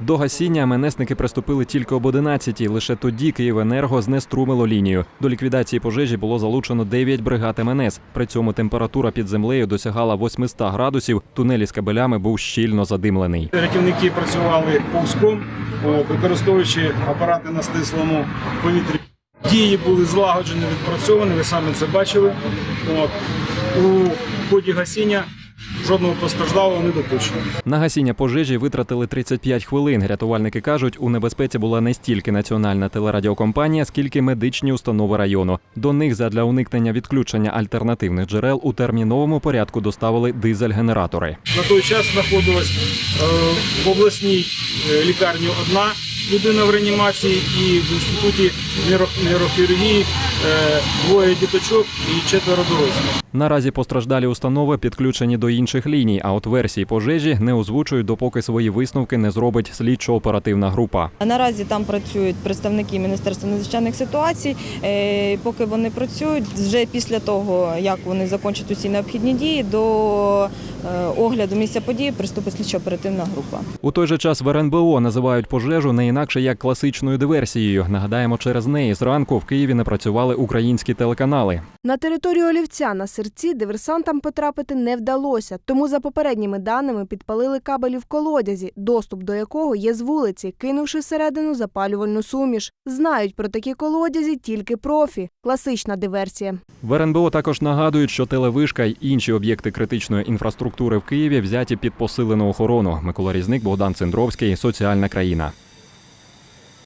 До гасіння МНСники приступили тільки об 11 Лише тоді Київенерго знеструмило лінію. До ліквідації пожежі було залучено 9 бригад МНС. При цьому температура під землею досягала 800 градусів. Тунель із кабелями був щільно задимлений. Рятівники працювали повзком, використовуючи апарати на стислому повітрі. Дії були злагоджені, відпрацьовані, ви самі це бачили. У ході гасіння жодного постраждалого не допущено. На гасіння пожежі витратили 35 хвилин. Рятувальники кажуть, у небезпеці була не стільки національна телерадіокомпанія, скільки медичні установи району. До них задля уникнення відключення альтернативних джерел у терміновому порядку доставили дизель-генератори. На той час знаходилась е, в обласній е, лікарні одна людина в реанімації і в інституті нейрохірургії е, двоє діточок і четверо дорослих. Наразі постраждалі установи підключені до інших ліній, а от версії пожежі не озвучують, допоки свої висновки не зробить слідчо-оперативна група. Наразі там працюють представники Міністерства надзвичайних ситуацій. Е, Поки вони працюють, вже після того, як вони закінчать усі необхідні дії, до огляду місця події приступить слідчо-оперативна група. У той же час в РНБО називають пожежу не інакше як класичною диверсією. Нагадаємо, через неї зранку в Києві не працювали українські телеканали. На територію Олівця на серці диверсантам потрапити не вдалося, тому за попередніми даними підпалили кабелі в колодязі, доступ до якого є з вулиці, кинувши всередину запалювальну суміш. Знають про такі колодязі тільки профі. Класична диверсія. В РНБО також нагадують, що телевишка й інші об'єкти критичної інфраструктури в Києві взяті під посилену охорону. Микола Різник, Богдан Цендровський, соціальна країна.